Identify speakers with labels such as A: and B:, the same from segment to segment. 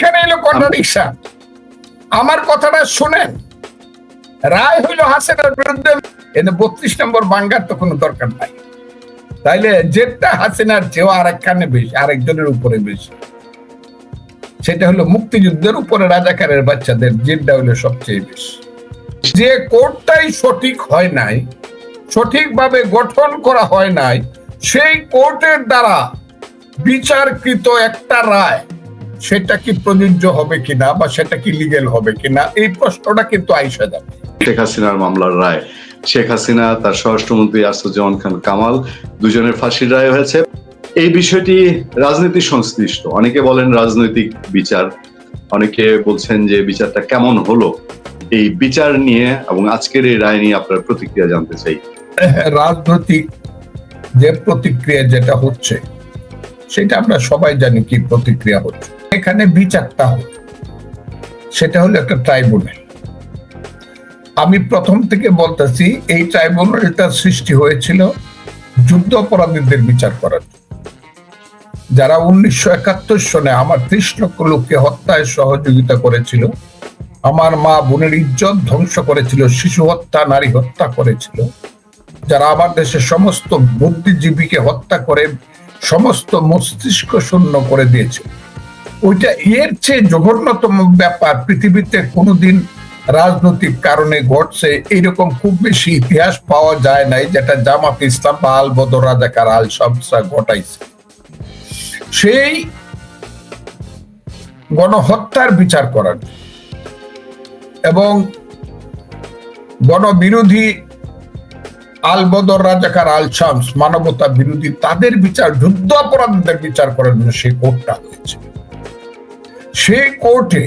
A: এখানে এলো কন্ট্রাডিকশন আমার কথাটা শুনেন। রায় হইল হাসিনার বিরুদ্ধে এনে বত্রিশ নম্বর বাঙ্গার তো কোনো দরকার নাই। তাইলে যেটা হাসিনার চেয়েও আরেকখানে বেশি, আরেকজনের উপরে বেশি। সেটা হলো মুক্তিযুদ্ধের উপরে রাজাকারের বাচ্চাদের জেদটা হলো সবচেয়ে বেশি। যে কোর্টটাই সঠিক হয় নাই, সঠিকভাবে গঠন করা হয় নাই, সেই কোর্টের দ্বারা বিচারকৃত একটা রায় সেটা কি প্রযোজ্য হবে কিনা বা সেটা কি লিগেল হবে কিনা এই প্রশ্নটা কিন্তু আইসা যাবে
B: শেখ হাসিনার মামলার রায়। শেখ হাসিনা তার স্বরাষ্ট্রমন্ত্রী আসাদুজ্জামান খান কামাল দুজনের ফাঁসির রায় হয়েছে। এই বিষয়টি রাজনীতি সংশ্লিষ্ট। অনেকে বলেন রাজনৈতিক বিচার। অনেকে বলছেন যে বিচারটা কেমন হলো। এই বিচার নিয়ে এবং আজকের এই রায় নিয়ে আপনার প্রতিক্রিয়া জানতে চাই।
A: রাজনৈতিক যে প্রতিক্রিয়া যেটা হচ্ছে সেটা আমরা সবাই জানি কি প্রতিক্রিয়া হচ্ছে। এখানে বিচারটা হল সেটা হলো একটা ট্রাইব্যুনাল। আমি প্রথম থেকে বলতেছি, এই ট্রাইব্যুনালটা সৃষ্টি হয়েছিল যুদ্ধ অপরাধীদের বিচার করার যারা উনিশশো একাত্তর সনে আমার ত্রিশ লক্ষ লোককে হত্যায় সহযোগিতা করেছিল, আমার মা বোনের ইজ্জত ধ্বংস করেছিল, শিশু হত্যা, নারী হত্যা করেছিল, যারা আমার দেশের সমস্ত বুদ্ধিজীবীকে হত্যা করে, সমস্ত মস্তিষ্ক শূন্য করে দিয়েছে ওইটা এর চেয়ে জঘন্যতম ব্যাপার পৃথিবীতে কোনোদিন রাজনৈতিক কারণে ঘটছে। এইরকম খুব বেশি ইতিহাস পাওয়া যায় নাই, যেটা জামাত ইসলাম বা আল বদর রাজাকার, আল শামসা ঘটাইছে। সেই গণহত্যার বিচার করার এবং গণবিরোধী আল বদর রাজাকার, আল শামস মানবতা বিরোধী তাদের বিচার যুদ্ধ অপরাধীদের বিচার করার জন্য সেই কোর্টটা হয়েছে। সেই কোর্টে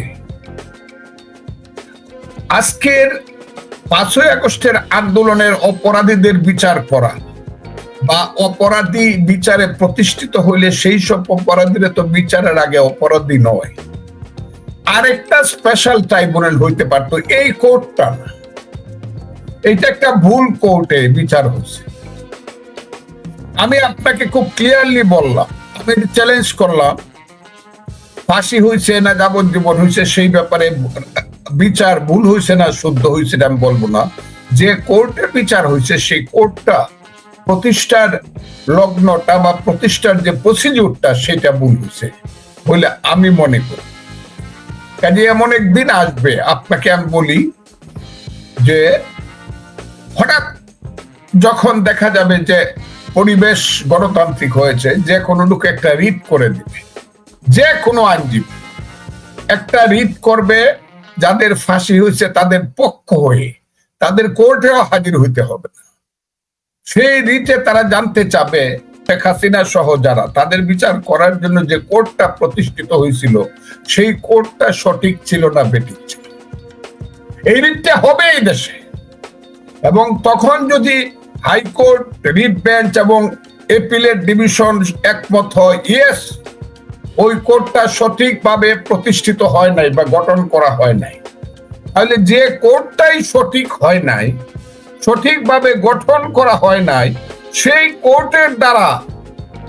A: আজকের পাঁচই আগস্টের আন্দোলনের অপরাধীদের বিচার করা বা অপরাধী বিচারে প্রতিষ্ঠিত হইলে সেই সব অপরাধীরা তো বিচারের আগে অপরাধী নয়। আরেকটা স্পেশাল ট্রাইব্যুনাল হইতে পারতো, এই কোর্টটা না। এইটা একটা ভুল কোর্টে বিচার হচ্ছে আমি আপনাকে খুব ক্লিয়ারলি বললাম, আমি চ্যালেঞ্জ করলাম ফাঁসি হয়েছে না যাবজ্জীবন হয়েছে সেই ব্যাপারে বিচার ভুল হয়েছে না শুদ্ধ হয়েছে আমি বলব না। যে কোর্টের বিচার হয়েছে সেই কোর্টটা প্রতিষ্ঠার লগ্নটা বা প্রতিষ্ঠার যে প্রসিডিউরটা সেটা ভুল হয়েছে বলে আমি মনে করি। কাজে এমন একদিন আসবে, আপনাকে আমি বলি যে হঠাৎ যখন দেখা যাবে যে পরিবেশ গণতান্ত্রিক হয়েছে, যে কোনো লোক একটা রিট করে দিবে। যে কোনো আইনজীবী একটা রিট করবে, যাদের ফাঁসি হয়েছে তাদের পক্ষ হয়ে, তাদের কোর্টেও হাজির হইতে হবে না। সেই রিটে তারা জানতে চাবে, শেখ হাসিনা সহ যারা, তাদের বিচার করার জন্য যে কোর্টটা প্রতিষ্ঠিত হয়েছিল, সেই কোর্টটা সঠিক ছিল না বেঠিক ছিল। এই রিটটা হবে এই দেশে। এবং তখন যদি হাইকোর্ট রিট বেঞ্চ এবং এপিলেট ডিভিশন একমত হয় ইয়েস ওই কোর্টটা সঠিকভাবে প্রতিষ্ঠিত হয় নাই বা গঠন করা হয় নাই। তাহলে যে কোর্টটাই সঠিক হয় নাই, সঠিকভাবে গঠন করা হয় নাই, সেই কোর্টের দ্বারা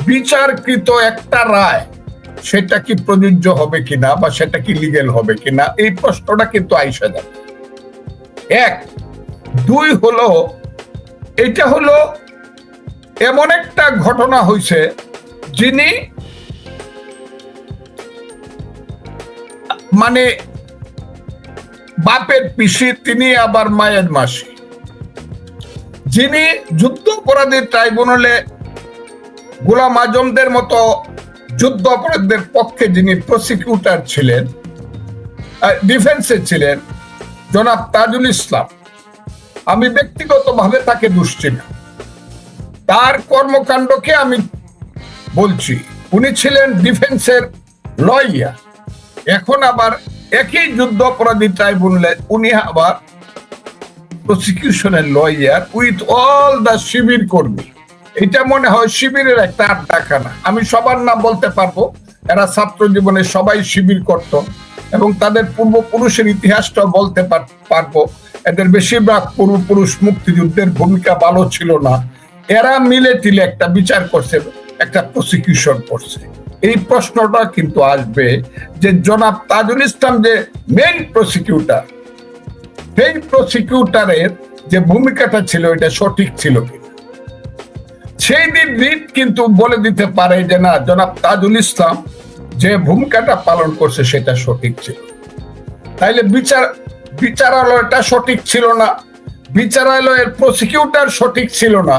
A: বিচারকৃত একটা রায়, সেটা কি প্রযোজ্য হবে কিনা বা সেটা কি লিগেল হবে কিনা, এই প্রশ্নটা কিন্তু আইসা যাবে। এক, দুই হলো, এটা হলো এমন একটা ঘটনা হয়েছে যিনি মানে বাপের পিসি, তিনি আবার মায়ের মাসি। যিনি যুদ্ধ অপরাধী ট্রাইব্যুনালে গোলাম আজমদের মতো যুদ্ধ অপরাধীদের পক্ষে যিনি প্রসিকিউটর ছিলেন ডিফেন্সে ছিলেন, জনাব তাজুল ইসলাম, আমি ব্যক্তিগতভাবে তাকে দুষছি না। তার কর্মকাণ্ডকে আমি বলছি, উনি ছিলেন ডিফেন্সের লয়ার। এখন আবার একই যুদ্ধ অপরাধী ট্রাইব্যুনালে উনি আবার প্রসিকিউশনের lawyer with all the Shibir কর্মী। এটা মনে হয় শিবিরের একটা আড্ডাখানা। আমি সবার নাম বলতে পারব, এরা ছাত্র জীবনে সবাই শিবির করত এবং তাদের পূর্বপুরুষের ইতিহাসটা বলতে পারব। এদের বেশিরভাগ পূর্বপুরুষ মুক্তিযুদ্ধের ভূমিকা ভালো ছিল না। এরা মিলে টিলে একটা বিচার করছে, একটা প্রসিকিউশন করছে। এই প্রশ্নটা কিন্তু আসবে যে জনাব তাজুল ইসলাম যে মেইন প্রসিকিউটার সেই প্রসিকিউটারের যে ভূমিকাটা ছিল এটা সঠিক ছিল কিনা। সেই দিন রিট কিন্তু বলে দিতে পারে যে না, জনাব তাজুল ইসলাম যে ভূমিকাটা পালন করছে সেটা সঠিক ছিল। তাইলে বিচার, বিচারালয়টা সঠিক ছিল না, বিচারালয়ের প্রসিকিউটার সঠিক ছিল না,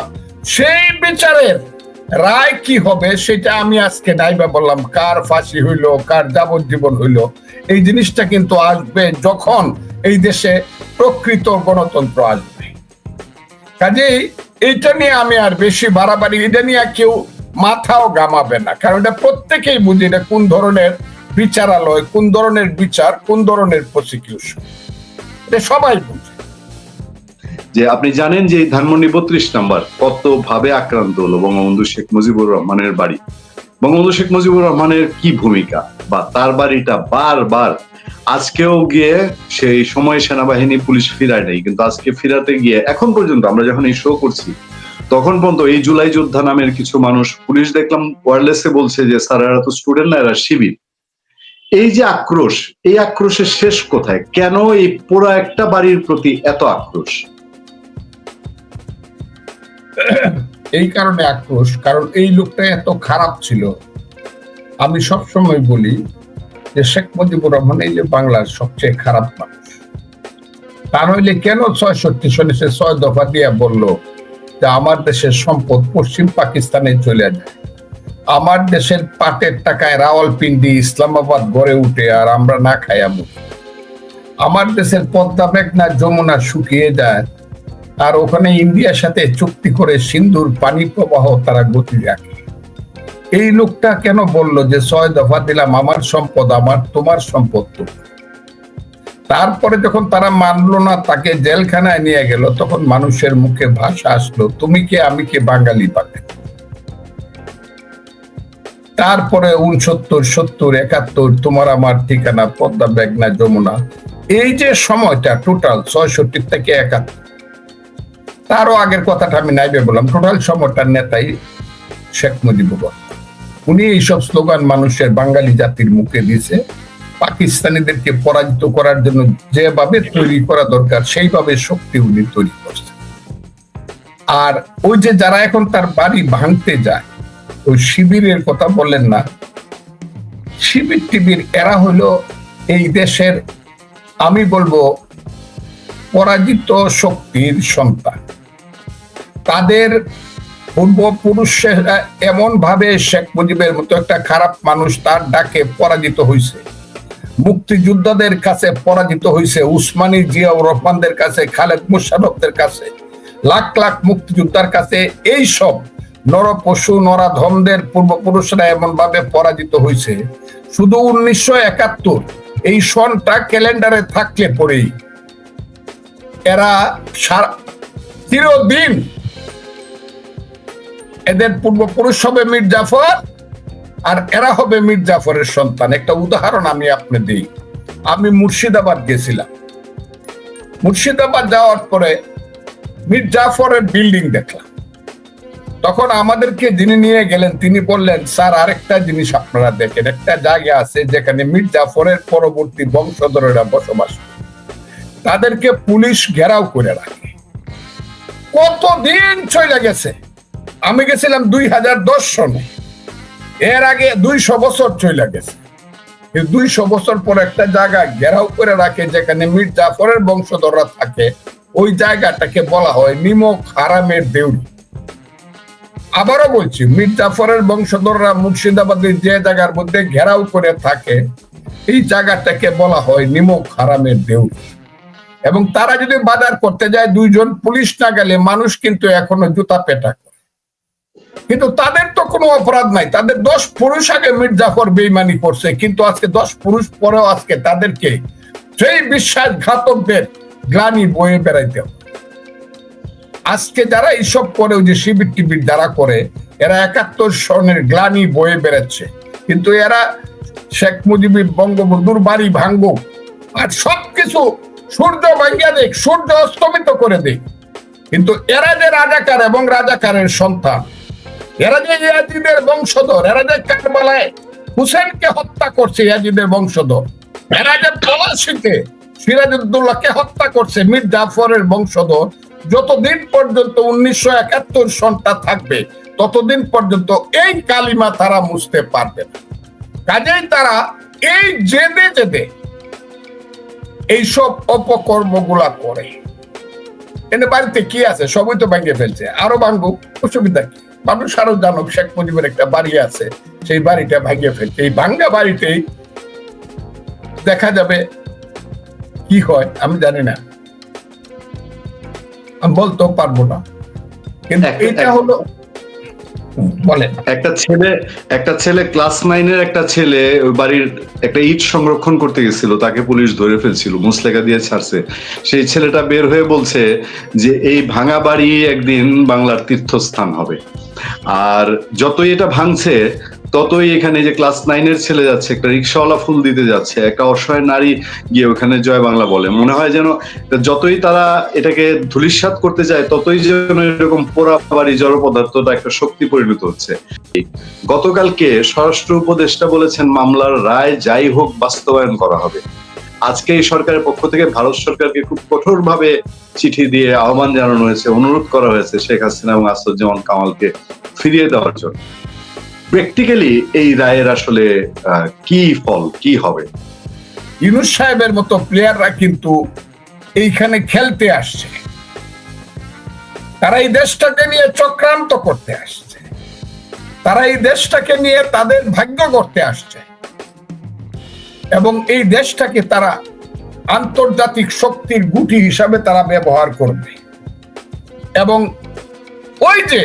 A: সেই বিচারের রায় কি হবে সেটা আমি আজকে নাইবা বললাম। কার ফাঁসি হইল, কার যাবজ্জীবন হইল, এই জিনিসটা কিন্তু আসবে যখন এই দেশে প্রকৃত গণতন্ত্র আসবে। কাজেই এইটা নিয়ে আমি আর বেশি বাড়াবাড়ি, এটা নিয়ে কেউ মাথাও গামাবে না। কারণ এটা প্রত্যেকেই বুঝি এটা কোন ধরনের বিচারালয়, কোন ধরনের বিচার, কোন ধরনের প্রসিকিউশন এটা সবাই বুঝে।
B: যে আপনি জানেন যে ধানমন্ডি বত্রিশ নাম্বার কত ভাবে আক্রান্ত হলো বঙ্গবন্ধু শেখ মুজিবুর রহমানের বাড়ি। বঙ্গবন্ধু শেখ মুজিবুর রহমানের কি ভূমিকা বা তার বাড়িটা বারবার আজকেও গিয়ে সেই সময় সেনাবাহিনী পুলিশ ফিরায় নেই, কিন্তু আজকে ফিরাতে গিয়ে এখন পর্যন্ত আমরা যখন এই শো করছি, তখন পর্যন্ত এই জুলাই যোদ্ধা নামের কিছু মানুষ, পুলিশ দেখলাম ওয়ারলেসে বলছে যে, স্যার, এরা তো স্টুডেন্ট না, এরা শিবির। এই যে আক্রোশ, এই আক্রোশের শেষ কোথায়? কেন এই পুরো একটা বাড়ির প্রতি এত আক্রোশ?
A: এই কারণে আক্রোশ, কারণ এই লোকটা এত খারাপ ছিল। আমি সবসময় বলি যে শেখ মুজিবুর রহমান এই যে বাংলার সবচেয়ে খারাপ মানুষ। তা নইলে কেন ছয়ষট্টি সনে সে ছয় দফা দিয়ে বলল যে আমার দেশের সম্পদ পশ্চিম পাকিস্তানে চলে যায়। আমার দেশের পাটের টাকায় রাওয়ালপিন্ডি ইসলামাবাদ গড়ে উঠে আর আমরা না খাই আমার দেশের পদ্মা মেঘনা যমুনা শুকিয়ে যায়। আর ওখানে ইন্ডিয়ার সাথে চুক্তি করে সিন্ধুর পানি প্রবাহ তারা গতি রাখে। এই লোকটা কেন বলল যে ছয় দফা দিলাম, আমার সম্পদ, আমার তোমার সম্পদ তোমার তারপরে যখন তারা মানলো না, তাকে জেলখানায় নিয়ে গেল, তখন মানুষের মুখে ভাষা আসলো, তুমি কে? আমি কে? বাঙালি পাবে তারপরে উনসত্তর সত্তর, একাত্তর, তোমার আমার ঠিকানা, পদ্মা বেগনা যমুনা। এই যে সময়টা টোটাল ছয়ষট্টি থেকে একাত্তর। তারও আগের কথাটা আমি নাইবে বললাম। টোটাল সময়টার নেতাই শেখ মুজিবুর উনি এইসব স্লোগান মানুষের বাঙালি জাতির মুখে দিয়েছে। পাকিস্তানিদেরকে পরাজিত করার জন্য যেভাবে তৈরি করা দরকার, সেইভাবে শক্তি উনি তৈরি করছে। আর ওই যে যারা এখন তার বাড়ি ভাঙতে যায়, ওই শিবিরের কথা বলেন না। শিবির টিবির এরা হলো এই দেশের, আমি বলব পরাজিত শক্তির সন্তান। তাদের পূর্বপুরুষেরা এমন ভাবে শেখ মুজিবের মতো একটা খারাপ মানুষ তার ডাকে পরাজিত হয়েছে মুক্তিযোদ্ধাদের কাছে পরাজিত হয়েছে উসমানী জিয়াউর রহমানদের কাছে, খালেদ মুশারফদের কাছে, লাখ লাখ মুক্তিযোদ্ধার কাছে। এই সব নরপশু, নরাধমদের পূর্বপুরুষরা এমন ভাবে পরাজিত হয়েছে শুধু উনিশশো একাত্তর এই সনটা ক্যালেন্ডারে থাকলে পরেই এরা সারা চিরদিন এদের পূর্বপুরুষ হবে মীর জাফর আর এরা হবে মীর জাফরের সন্তান। একটা উদাহরণ আমি আপনি দিই। আমি মুর্শিদাবাদ গেছিলাম। মুর্শিদাবাদ যাওয়ার পরে মীর জাফরের বিল্ডিং দেখলাম। তখন আমাদেরকে যিনি নিয়ে গেলেন, তিনি বললেন, স্যার, আরেকটা জিনিস আপনারা দেখেন। একটা জায়গা আছে যেখানে মীর জাফরের পরবর্তী বংশধরেরা বসবাস করে। তাদেরকে পুলিশ ঘেরাও করে রাখে। কতদিন চলে গেছে? আমি গেছিলাম দুই হাজার দশ সনে। এর আগে দুইশো বছর চলে গেছে। দুইশো বছর পর একটা জায়গা ঘেরাও করে রাখে, যেখানে মীর জাফরের বংশধররা থাকে। ওই জায়গাটাকে বলা হয় নিমক হারামের দেউরি। আবারও বলছি, মীর জাফরের বংশধররা মুর্শিদাবাদের যে জায়গার মধ্যে ঘেরাও করে থাকে, এই জায়গাটাকে বলা হয় নিমক হারামের দেউরি। এবং তারা যদি বাজার করতে যায় দুইজন পুলিশ না গেলে মানুষ কিন্তু এখনও জুতা পেটা করে। কিন্তু তাদের তো কোনো অপরাধ নাই। তাদের দশ পুরুষ আগে মীর জাফর বেইমানি করছে, কিন্তু আজকে দশ পুরুষ পরেও আজকে তাদেরকে সেই বিশ্বাসঘাতকদের গ্লানি বয়ে বেড়াইতে হবে। আজকে যারা এইসব করে যে শিবির টিবির যারা করে, এরা একাত্তর সনের গ্লানি বয়ে বেড়াচ্ছে। কিন্তু এরা শেখ মুজিবুর বঙ্গবন্ধুর বাড়ি ভাঙ্গুক আর সবকিছু সূর্য ভাঙ্গিয়া দেখ সূর্য অস্তমিত করে দেখ কিন্তু এরা যে রাজাকার এবং রাজাকারের সন্তান, এরা যে ইয়াজিদের বংশধর, এরা যে কারবালায় হুসেনকে হত্যা করছে ইয়াজিদের বংশধর, এরা যে পলাশিতে সিরাজউদ্দৌলাকে হত্যা করছে মীর জাফরের বংশধর, যতদিন পর্যন্ত উনিশশো একাত্তর সনটা থাকবে, ততদিন পর্যন্ত এই কালিমা তারা মুছতে পারবে না। কাজেই তারা এই জেদে জেদে এইসব অপকর্মগুলা করে। এনে বাড়িতে কি আছে? সবই তো ভেঙে ফেলছে। আরও ভাঙুক অসুবিধা কি? মানুষ আরও জানুক শেখ মুজিবের একটা বাড়ি আছে সেই বাড়িটা ভেঙে ফেলছে। এই ভাঙ্গা বাড়িতেই দেখা যাবে কি হয় আমি জানি না। আমি বলতেও পারব না। কিন্তু এটা হলো বলেন।
B: একটা ছেলে একটা ছেলে ক্লাস নাইনের একটা ছেলে ওই বাড়ির একটা ইট সংরক্ষণ করতে গেছিল, তাকে পুলিশ ধরে ফেলছিল মুসলেখা দিয়ে ছাড়ছে। সেই ছেলেটা বের হয়ে বলছে যে, এই ভাঙা বাড়ি একদিন বাংলার তীর্থস্থান হবে। আর যতই এটা ভাঙছে ততই এখানে যে ক্লাস নাইনের ছেলে যাচ্ছে, একটা রিক্সাওয়ালা ফুল দিতে যাচ্ছে, একটা অসহায় নারী গিয়ে ওখানে জয় বাংলা বলে। মনে হয় যেন যতই তারা এটাকে ধুলিস্বাত করতে যায় ততই যেন এরকম পোড়া বাড়ি জড় পদার্থটা একটা শক্তি পরিণত হচ্ছে। গতকালকে স্বরাষ্ট্র উপদেষ্টা বলেছেন, মামলার রায় যাই হোক বাস্তবায়ন করা হবে। আজকে এই সরকারের পক্ষ থেকে ভারত সরকারকে খুব কঠোরভাবে চিঠি দিয়ে আহ্বান জানানো হয়েছে, অনুরোধ করা হয়েছে শেখ হাসিনা এবং আসাদুজ্জামান কামালকে ফিরিয়ে দেওয়ার জন্য। প্র্যাকটিক্যালি এই রায়ের আসলে কি ফল, কি হবে?
A: ইউনুস সাহেবের মতো প্লেয়াররা কিন্তু এইখানে খেলতে আসছে। তারা এই দেশটাকে নিয়ে চক্রান্ত করতে আসছে। তারা এই দেশটাকে নিয়ে তাদের ভাগ্য করতে আসছে। এবং এই দেশটাকে তারা আন্তর্জাতিক শক্তির গুটি হিসাবে তারা ব্যবহার করবে। এবং ওই যে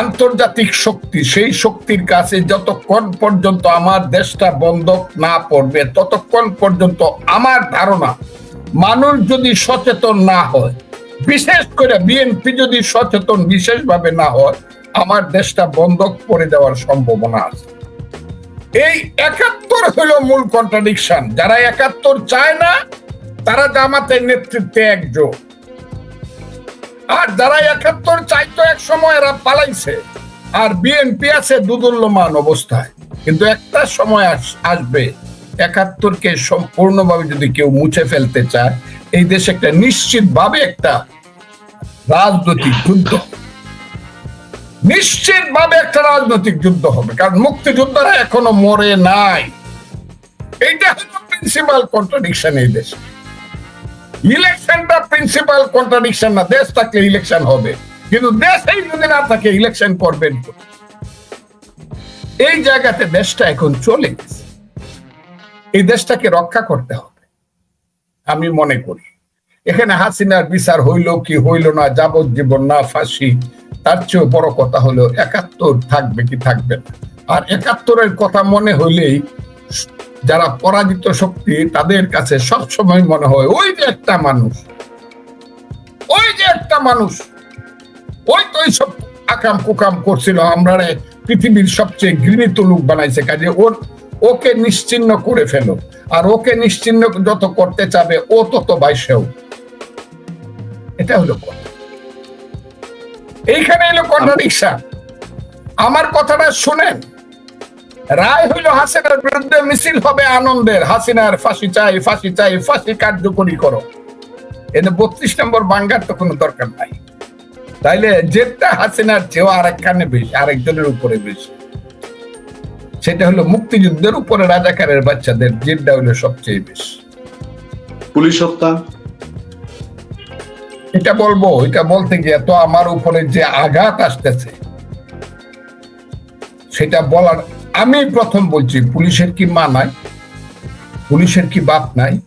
A: আন্তর্জাতিক শক্তি, সেই শক্তির কাছে যতক্ষণ পর্যন্ত আমার দেশটা বন্ধক না পড়বে, ততক্ষণ পর্যন্ত আমার ধারণা, মানুষ যদি সচেতন না হয়, বিশেষ করে বিএনপি যদি সচেতন বিশেষভাবে না হয়, আমার দেশটা বন্ধক পড়ে দেওয়ার সম্ভাবনা আছে। এই একাত্তর হলো মূল কন্ট্রাডিকশন যারা একাত্তর চায় না, তারা জামাতের নেতৃত্বে একজোট। আর যারা একাত্তর, চাইতো এক সময় এরা পালাইছে। আর বিএনপি আছে দুদুল্যমান অবস্থায়। কিন্তু একটা সময় আস- আসবে, একাত্তরকে সম্পূর্ণভাবে যদি কেউ মুছে ফেলতে চায়, এই দেশে একটা নিশ্চিতভাবে একটা রাজনৈতিক যুদ্ধ। নিশ্চিতভাবে একটা রাজনৈতিক যুদ্ধ হবে, কারণ মুক্তিযোদ্ধারা এখনও মরে নাই। এইটা হলো প্রিন্সিপাল কন্ট্রাডিকশন এই দেশে। ইলেকশনটা প্রিন্সিপাল কন্ট্রাডিকশন না, দেশ থাকলে ইলেকশন হবে। কিন্তু দেশেই যদি না থাকে, ইলেকশন করবেন এই জায়গাতে দেশটা এখন চলে গেছে। এই দেশটাকে রক্ষা করতে হবে, আমি মনে করি। এখানে হাসিনার বিচার হইল কি হইল না, যাবজ্জীবন না ফাঁসি, তার চেয়েও বড় কথা হলো একাত্তর থাকবে কি থাকবে না। আর একাত্তরের কথা মনে হইলেই যারা পরাজিত শক্তি তাদের কাছে সবসময় মনে হয়, ওই যে একটা মানুষ, ওই যে একটা মানুষ, ওই তো সব আকাম কুকাম করছিল, আমরা পৃথিবীর সবচেয়ে ঘৃণিত লোক বানাইছে। কাজে ওর, ওকে নিশ্চিন্ন করে ফেলো। আর ওকে নিশ্চিন্ন যত করতে চাবে, ও তত বাইশেও এটা হলো এইখানে এলো কন্ট্রাডিকশন আমার কথাটা শুনেন। রায় হইল হাসিনার বিরুদ্ধে মিছিল হবে আনন্দের। হাসিনার ফাঁসি চাই ফাঁসি চাই ফাঁসি কার্যকরী করো। এতে বত্রিশ নম্বর বাঙ্গার তো কোনো দরকার নাই। তাইলে জেদটা হাসিনার চেয়েও আরেকখানে বেশি আরেকজনের উপরে বেশি। সেটা হলো মুক্তিযুদ্ধের উপরে রাজাকারের বাচ্চাদের জেদটা হলো সবচেয়ে বেশি।
B: পুলিশ হত্যা?
A: এটা বলব এটা বলতে গিয়ে তো আমার উপরে যে আঘাত আসতেছে সেটা বলার আমি প্রথম বলছি, পুলিশের কি মা নাই? পুলিশের কি বাপ নাই?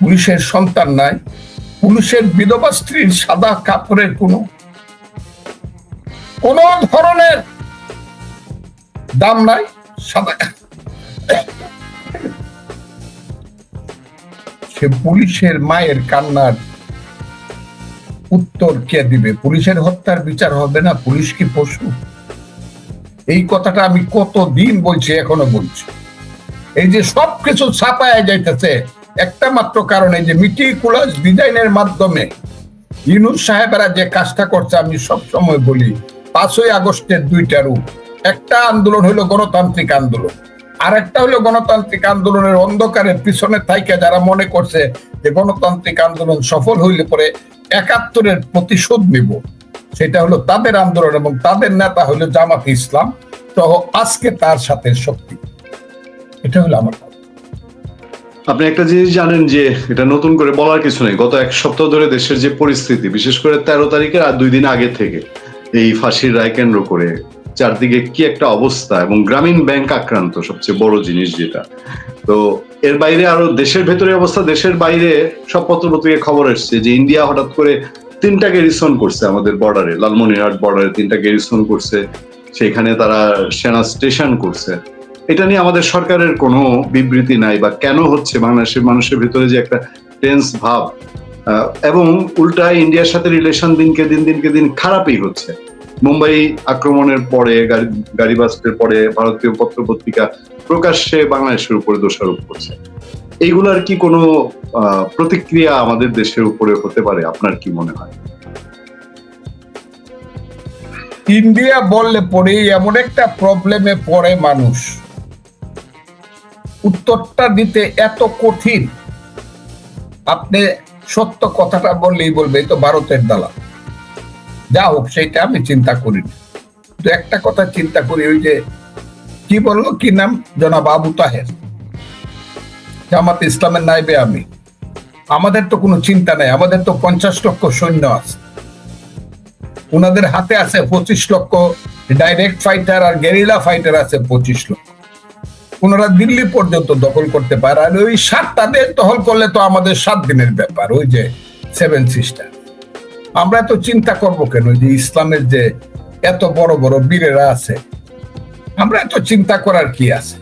A: পুলিশের সন্তান নাই? পুলিশের বিধবা স্ত্রীর সাদা কাপড়ের কোনো, কোন ধরনের দাম নাই? সাদা সে পুলিশের মায়ের কান্নার উত্তর কে দিবে? পুলিশের হত্যার বিচার হবে না? পুলিশ কি পশু? এই কথাটা আমি কত দিন বলছি, এখনও বলছি। এই যে সবকিছু ছাপায় যাইতেছে, একটা মাত্র কারণে যে মিটিকুলাস ডিজাইনের মাধ্যমে ইউনুস সাহেবেরা যে কাজটা করছে, আমি সব সময় বলি, পাঁচই আগস্টের দুইটা রূপ। একটা আন্দোলন হলো গণতান্ত্রিক আন্দোলন। আর একটা হলো গণতান্ত্রিক আন্দোলনের অন্ধকারের পিছনে থাইকে যারা মনে করছে যে গণতান্ত্রিক আন্দোলন সফল হইলে পরে একাত্তরের প্রতিশোধ নিব। সেটা হলো তাদের আন্দোলন এবং তাদের নেতা হলো জামাত ইসলাম। সহ আজকে তার সাথে শক্তি। এটা হলো আমার
B: আপনি একটা জিনিস জানেন যে এটা নতুন করে বলার কিছু নেই। গত এক সপ্তাহ ধরে দেশের যে পরিস্থিতি, বিশেষ করে তেরো তারিখের আর দুই দিন আগে থেকে, এই ফাঁসির রায় কেন্দ্র করে চারদিকে কি একটা অবস্থা এবং গ্রামীণ ব্যাংক আক্রান্ত সবচেয়ে বড় জিনিস যেটা। তো এর বাইরে আরও দেশের ভেতরে অবস্থা, দেশের বাইরে সব পত্রপত্রিকায় খবর এসছে যে ইন্ডিয়া হঠাৎ করে তিনটা গেরিসন করছে আমাদের বর্ডারে লালমনিরহাট বর্ডারে তিনটা গেরিসন করছে, সেখানে তারা সেনা স্টেশন করছে। এটা নিয়ে আমাদের সরকারের কোনো বিবৃতি নাই বা কেন হচ্ছে বাংলাদেশের মানুষের ভিতরে যে একটা টেন্স ভাব। এবং উল্টা ইন্ডিয়ার সাথে রিলেশন দিনকে দিন দিনকে দিন খারাপই হচ্ছে। মুম্বাই আক্রমণের পরে, গাড়ি- গাড়ি বাস্টের পরে ভারতীয় পত্রপত্রিকা প্রকাশ্যে বাংলাদেশের উপরে দোষারোপ করছে। এইগুলার কি কোনো প্রতিক্রিয়া আমাদের দেশের উপরে হতে পারে? আপনার কি মনে হয়?
A: ইন্ডিয়া বললে পরে এমন একটা প্রবলেমে পড়ে মানুষ। উত্তরটা দিতে এত কঠিন। আপনি সত্য কথাটা বললেই বলবে তো ভারতের দালাল। যা হোক, সেইটা আমি চিন্তা করি না। একটা কথা চিন্তা করি, ওই যে কি বলল? কি নাম? জনাব আবু তাহের। জামাত ইসলামের নাইবে আমি। আমাদের তো কোনো চিন্তা নাই, আমাদের তো পঞ্চাশ লক্ষ সৈন্য আছে। ওনাদের হাতে আছে পঁচিশ লক্ষ ডাইরেক্ট ফাইটার আর গেরিলা ফাইটার আছে পঁচিশ লক্ষ। ওনারা দিল্লি পর্যন্ত দখল করতে পারে, আর ওই সাতটা দেশ দখল করলে তো আমাদের সাত দিনের ব্যাপার, ওই যে সেভেন সিস্টার আমরা তো চিন্তা করব কেন? যে ইসলামের যে এত বড় বড় বীরেরা আছে, আমরা এত চিন্তা করার কি আছে?